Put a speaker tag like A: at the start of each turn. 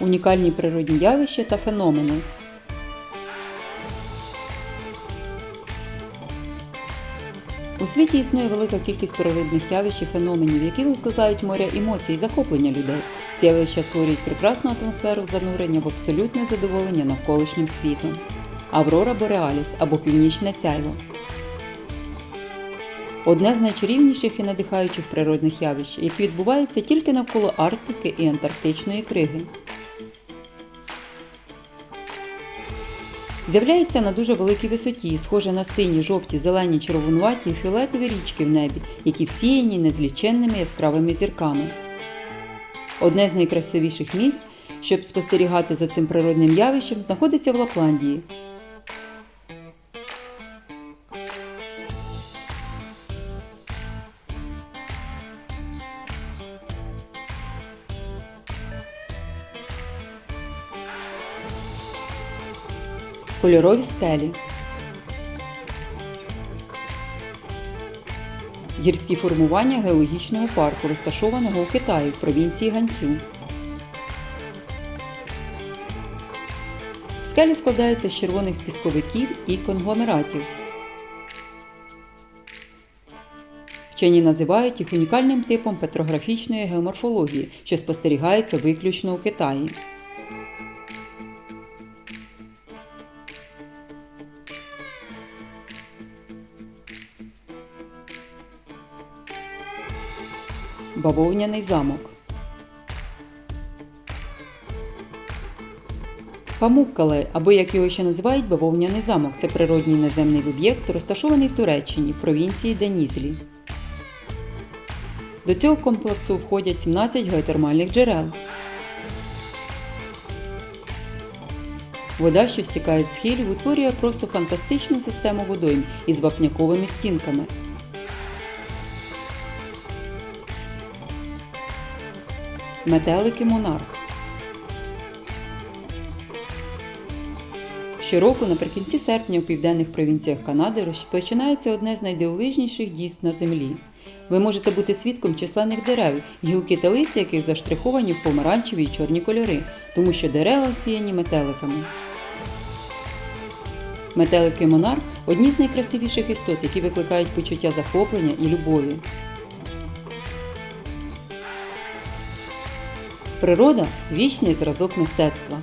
A: унікальні природні явища та феномени. У світі існує велика кількість природних явищ і феноменів, які викликають море емоцій і захоплення людей. Ці явища створюють прекрасну атмосферу занурення в абсолютне задоволення навколишнім світом. Аврора Бореаліс або Північне сяйво. Одне з найчарівніших і надихаючих природних явищ, які відбуваються тільки навколо Арктики і Антарктичної криги. З'являється на дуже великій висоті, схоже на сині, жовті, зелені, червонуваті і фіолетові річки в небі, які всіяні незліченними яскравими зірками. Одне з найкрасивіших місць, щоб спостерігати за цим природним явищем, знаходиться в Лапландії. Кольорові скелі. Гірські формування геологічного парку, розташованого у Китаї в провінції Ганцю. Скелі складаються з червоних пісковиків і конгломератів. Вчені називають їх унікальним типом петрографічної геоморфології, що спостерігається виключно у Китаї. Бавовняний замок. Памуккале, або як його ще називають бавовняний замок, це природній наземний об'єкт, розташований в Туреччині, провінції Денізлі. До цього комплексу входять 17 геотермальних джерел. Вода, що стікає з схилів, утворює просто фантастичну систему водойм із вапняковими стінками. Метелики Монарх. Щороку наприкінці серпня у південних провінціях Канади розпочинається одне з найдивовижніших дійств на землі. Ви можете бути свідком численних дерев, гілки та листя яких заштриховані в помаранчеві й чорні кольори, тому що дерева всіяні метеликами. Метелики Монарх одні з найкрасивіших істот, які викликають почуття захоплення і любові. Природа вічний зразок мистецтва.